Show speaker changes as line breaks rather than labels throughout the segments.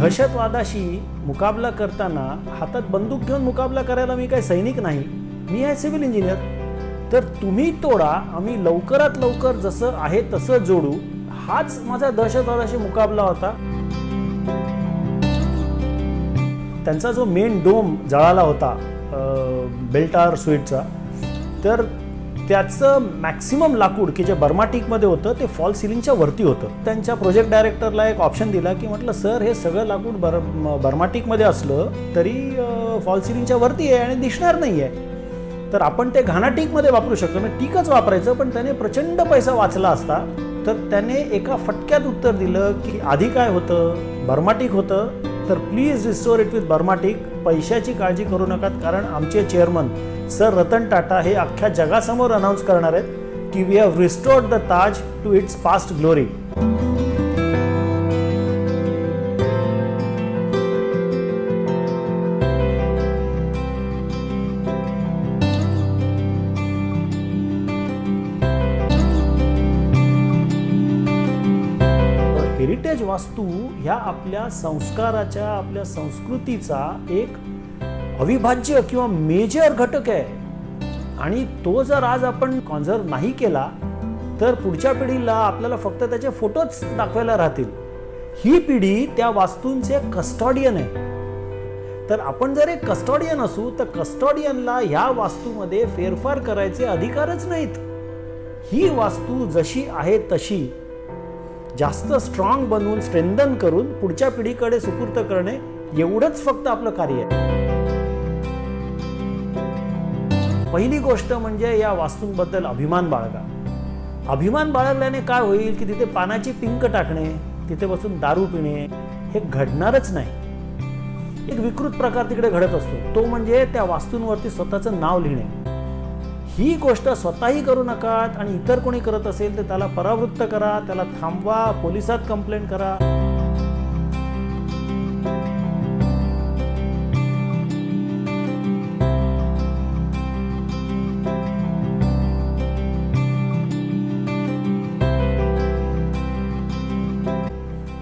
दहशतवादाशी मुकाबला करताना हातात बंदूक घेऊन मुकाबला करायला मी काही सैनिक नाही मी आहे सिव्हिल इंजिनियर. तर तुम्ही तोडा आम्ही लवकरात लवकर जसं आहे तसं जोडू. हाच माझा दहशतवादाशी मुकाबला होता. त्यांचा जो मेन डोम जळाला होता बेल्टार स्वीटचा तर त्याचं मॅक्सिमम लाकूड की जे बर्माटिकमध्ये होतं ते फॉल सिलिंगच्या वरती होतं. त्यांच्या प्रोजेक्ट डायरेक्टरला एक ऑप्शन दिला की म्हटलं सर हे सगळं लाकूड बर बर्माटिकमध्ये असलं तरी फॉल सिलिंगच्या वरती आहे आणि दिसणार नाही आहे तर आपण ते घाणाटिकमध्ये वापरू शकतो. म्हणजे टिकच वापरायचं पण त्याने प्रचंड पैसा वाचला असता. तर त्याने एका फटक्यात उत्तर दिलं की आधी काय होतं? बर्माटिक होतं. तर प्लीज रिस्टोर इट विथ बर्माटिक पैशाची काळजी करू नका कारण आमचे चेअरमन सर रतन टाटा हे अख्ख्या जगासमोर अनाऊन्स करणार आहेत की we have restored the Taj to its past glory heritage वास्तू ह्या आपल्या संस्काराच्या आपल्या संस्कृतीचा एक अविभाज्य किंवा मेजर घटक आहे. आणि तो जर आज आपण कॉन्झर्व नाही केला तर पुढच्या पिढीला आपल्याला फक्त त्याचे फोटोच दाखवायला राहतील. ही पिढी त्या वास्तूंचे कस्टॉडियन आहे. तर आपण जर एक कस्टॉडियन असू तर कस्टॉडियनला ह्या वास्तूमध्ये फेरफार करायचे अधिकारच नाहीत. ही वास्तू जशी आहे तशी जास्त स्ट्रॉंग बनवून स्ट्रेंथन करून पुढच्या पिढीकडे सुपूर्त करणे एवढंच फक्त आपलं कार्य आहे. पहिली गोष्ट म्हणजे या वास्तूंबद्दल अभिमान बाळगा. अभिमान बाळगल्याने काय होईल की तिथे पानाची पिंक टाकणे तिथे बसून दारू पिणे हे घडणारच नाही. एक विकृत प्रकार तिकडे घडत असतो. तो म्हणजे त्या वास्तूंवरती स्वतःचं नाव लिहिणे. ही गोष्ट स्वतःही करू नका आणि इतर कोणी करत असेल तर त्याला परावृत्त करा त्याला थांबवा पोलिसात कंप्लेंट करा.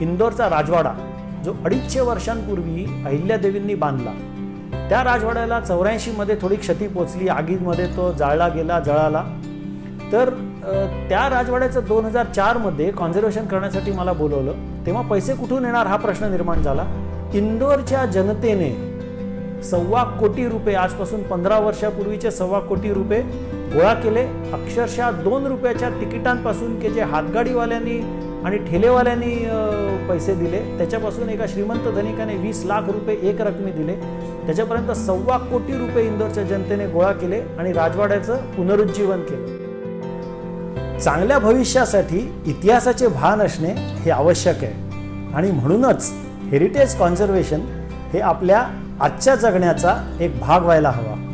इंदोरचा राजवाडा जो अडीचशे वर्षांपूर्वी अहिल्यादेवींनी बांधला. त्या राजवाड्याला चौऱ्याऐंशीमध्ये थोडी क्षती पोचली. आगीमध्ये तो जाळला गेला जळाला. तर त्या राजवाड्याचं दोन हजार चारमध्ये कॉन्झर्वेशन करण्यासाठी मला बोलवलं. तेव्हा पैसे कुठून येणार हा प्रश्न निर्माण झाला. इंदोरच्या जनतेने सव्वा कोटी रुपये आजपासून पंधरा वर्षापूर्वीचे सव्वा कोटी रुपये गोळा केले. अक्षरशः दोन रुपयाच्या तिकिटांपासून की जे हातगाडीवाल्यांनी आणि ठेलेवाल्यांनी पैसे दिले. त्याच्यापासून एका श्रीमंत धनिकाने वीस लाख रुपये एक रकमी दिले. त्याच्यापर्यंत सव्वा कोटी रुपये इंदोरच्या जनतेने गोळा केले आणि राजवाड्याचं पुनरुज्जीवन केलं. चांगल्या भविष्यासाठी इतिहासाचे भान असणे हे आवश्यक आहे. आणि म्हणूनच हेरिटेज कॉन्झर्वेशन हे आपल्या आजच्या जगण्याचा एक भाग व्हायला हवा.